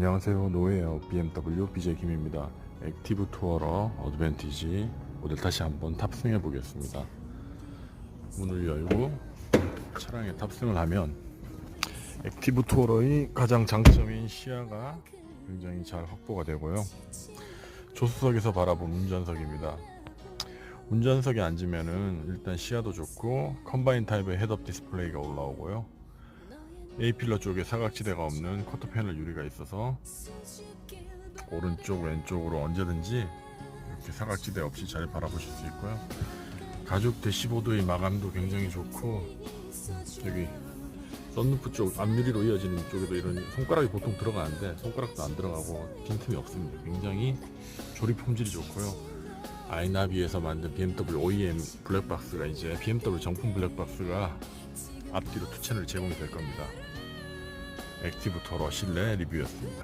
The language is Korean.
안녕하세요. 노예요. BMW BJ 김입니다. 액티브 투어러 어드밴티지 오늘 다시 한번 탑승해 보겠습니다. 문을 열고 차량에 탑승을 하면 액티브 투어러의 가장 장점인 시야가 굉장히 잘 확보가 되고요. 조수석에서 바라본 운전석입니다. 운전석에 앉으면은 일단 시야도 좋고 컴바인 타입의 헤드업 디스플레이가 올라오고요 A필러 쪽에 사각지대가 없는 커터 패널 유리가 있어서 오른쪽 왼쪽으로 언제든지 이렇게 사각지대 없이 잘 바라보실 수 있고요. 가죽 대시보드의 마감도 굉장히 좋고 여기 썬루프 쪽 앞유리로 이어지는 쪽에도 이런 손가락이 보통 들어가는데 손가락도 안 들어가고 빈틈이 없습니다. 굉장히 조립 품질이 좋고요. 아이나비에서 만든 BMW OEM 블랙박스가 이제 BMW 정품 블랙박스가 앞뒤로 두 채널 제공이 될 겁니다. 액티브 토러 실내 리뷰였습니다